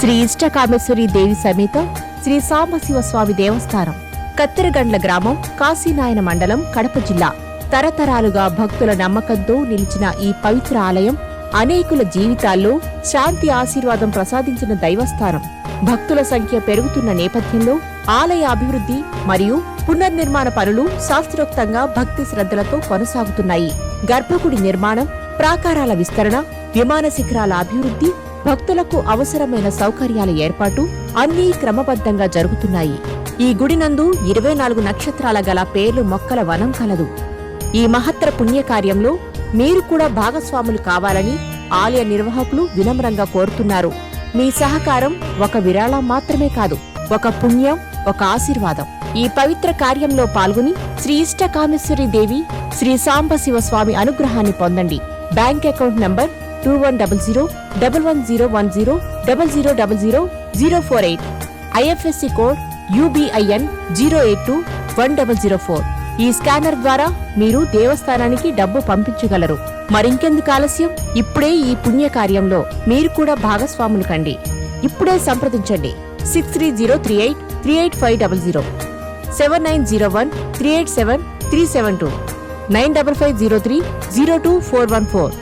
శ్రీ ఇష్టకామేశ్వరి దేవి సమేత శ్రీ సాంబశివ స్వామి దేవస్థానం కత్తెరగండ్ల గ్రామం కాశీనాయన మండలం కడప జిల్లా. తరతరాలుగా భక్తుల నమ్మకంతో నిలిచిన ఈ పవిత్ర ఆలయం అనేకుల జీవితాల్లో శాంతి ఆశీర్వాదం ప్రసాదించిన దైవస్థానం. భక్తుల సంఖ్య పెరుగుతున్న నేపథ్యంలో ఆలయ అభివృద్ధి మరియు పునర్నిర్మాణ పనులు శాస్త్రోక్తంగా భక్తి శ్రద్ధలతో కొనసాగుతున్నాయి. గర్భగుడి నిర్మాణం ప్రాకారాల విస్తరణ విమాన శిఖరాల అభివృద్ధి భక్తులకు అవసరమైన సౌకర్యాల ఏర్పాటు అన్నీ క్రమబద్ధంగా జరుగుతున్నాయి. ఈ గుడి నందు ఇరవై నాలుగు నక్షత్రాల గల పేర్లు మొక్కల వనం కలదు. ఈ మహత్తర పుణ్యకార్యంలో మీరు కూడా భాగస్వాములు కావాలని ఆలయ నిర్వాహకులు వినమ్రంగా కోరుతున్నారు. మీ సహకారం ఒక విరాళం మాత్రమే కాదు ఒక పుణ్యం ఒక ఆశీర్వాదం. ఈ పవిత్ర కార్యంలో పాల్గొని శ్రీ ఇష్టకామేశ్వరి దేవి శ్రీ సాంబశివ స్వామి అనుగ్రహాన్ని పొందండి. Bank account number two one double zero double one zero one zero double zero double zero zero four eight IFSC code UBIN zero eight two one double zero four ఈ స్కానర్ ద్వారా మీరు దేవస్థానానికి డబ్బు పంపించగలరు. మరింకెందుకు ఆలస్యం? ఇప్పుడే ఈ పుణ్యకార్యంలో మీరు కూడా భాగస్వాములు కండి. ఇప్పుడే సంప్రదించండి. Six three zero three eight three eight five double zero seven nine zero one three eight seven three seven two nine double five zero three zero two four one four